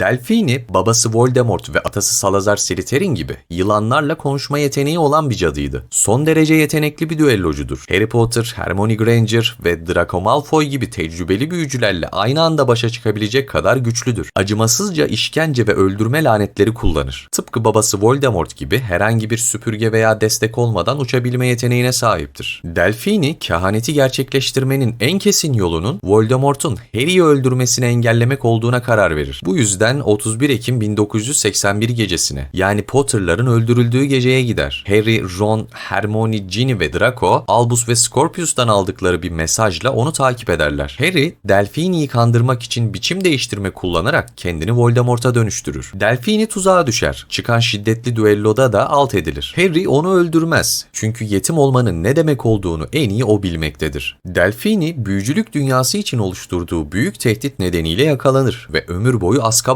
Delphine, babası Voldemort ve atası Salazar Slytherin gibi yılanlarla konuşma yeteneği olan bir cadıydı. Son derece yetenekli bir düellocudur. Harry Potter, Hermione Granger ve Draco Malfoy gibi tecrübeli büyücülerle aynı anda başa çıkabilecek kadar güçlüdür. Acımasızca işkence ve öldürme lanetleri kullanır. Tıpkı babası Voldemort gibi herhangi bir süpürge veya destek olmadan uçabilme yeteneğine sahiptir. Delphine, kehaneti gerçekleştirmenin en kesin yolunun Voldemort'un Harry'i öldürmesini engellemek olduğuna karar verir. Bu yüzden 31 Ekim 1981 gecesine yani Potter'ların öldürüldüğü geceye gider. Harry, Ron, Hermione, Ginny ve Draco Albus ve Scorpius'tan aldıkları bir mesajla onu takip ederler. Harry, Delphine'i kandırmak için biçim değiştirme kullanarak kendini Voldemort'a dönüştürür. Delphine tuzağa düşer. Çıkan şiddetli düelloda da alt edilir. Harry onu öldürmez. Çünkü yetim olmanın ne demek olduğunu en iyi o bilmektedir. Delphine, büyücülük dünyası için oluşturduğu büyük tehdit nedeniyle yakalanır ve ömür boyu Azkaban